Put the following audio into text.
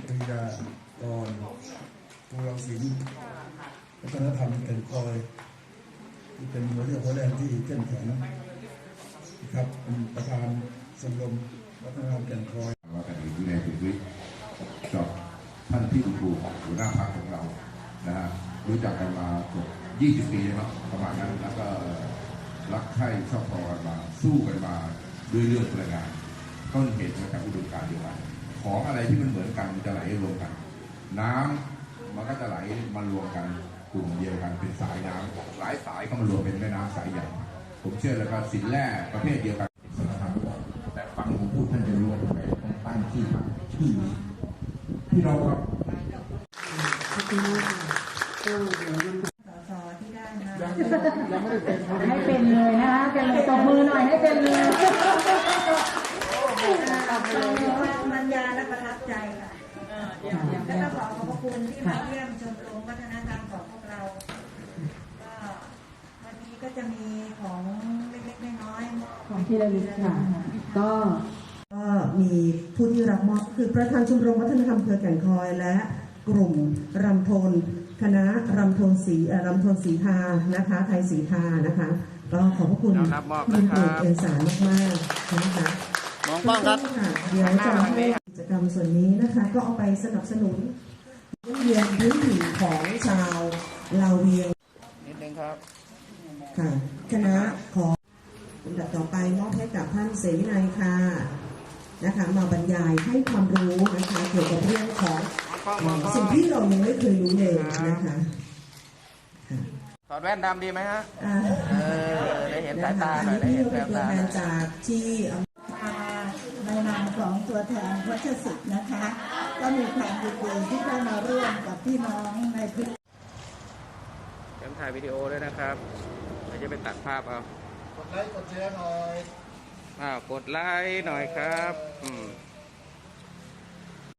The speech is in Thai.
ปริดาตอนภูเราศิลป์วัฒนธรรมเป็นคอยที่เป็นหัวเรี่ยวหัวแรงที่เข้มแข็งครับประธานสมรมวัฒนธรรมแก่นคอยว่ากันดูแลสุวิทย์กับท่านที่ครูหัวหน้าพักของเรานะฮะรู้จักกันมาเบ20 ปีแล้วประมาณนั้นแล้วก็รักใคร่ชอบพอกันมาสู้กันมาด้วยเรื่องพลังงานต้นเหตุมาจากอุดมการณ์เดียวกัน ของอะไรที่มันเหมือนกันมันจะไหลรวมกัน น้ำมันก็จะไหลมารวมกันกลุ่มเดียวกันเป็นสายน้ำหลายสายก็มารวมเป็นแม่น้ำสายใหญ่ผมเชื่อแล้วก็สินแร่ประเภทเดียวกันสารพัดบอกแต่ฟังผมพูดท่านจะรู้ว่าทำไมต้องตั้งชื่อมาชื่นี้พี่น้องครับให้เป็นเลยนะคะเป็นเลยตบมือหน่อยให้เป็นเลย ทับใจค่ะแล้วก็ขอขอบพระคุณที่มาเยี่ยมชมรมวัฒนธรรมของพวกเรา ก็วันนี้ก็จะมีของเล็กๆน้อยๆมอบของที่ระลึกค่ะ ก็ก็มีผู้ที่รับมอบคือประธานชมรมวัฒนธรรมอำเภอแก่นคอยและกลุ่มรำโทนคณะรำโทนสีเอ่อรำโทนสีทานะคะ ไทยสีทานะคะ ก็ขอบพระคุณเรารับมอบคุณนะครับเอกเอกสารมากๆนะคะมองกล้องครับค่ะเดี๋ยวจะให้กิจก รรมส่วนนี้นะคะ ก็เอาไปสนับสนุนเรียนพื้นถิ่นของชาวลาวเวียงนิดนึงครับค่ะคณะของลำดับต่อไปมอบให้กับท่านเสวินัยค่ะนะคะมาบรรยายให้ความรู้นะคะเกี่ยวกับเรื่องของมองกล้องมองกล้องสิ่งที่เรายังไม่เคยรู้เลยนะคะค่ะถอดแว่นดำดีไหมฮะอ่าเออได้เห็นสายตาอันหน่อยได้นี้เห็นเป็แวนวตัวตาแทหน่นอยจากที่อำ มาในนามของ ตัวแทนวัชสิทธิ์นะคะ ก็มีความยินดีที่ได้มาร่วมกับพี่น้องในพื้นเตรียมถ่ายวิดีโอด้วยนะครับเดี๋ยวจะไปตัดภาพเอากดไลค์กดแชร์หน่อยอ้าวกดไลค์หน่อยครับ อืม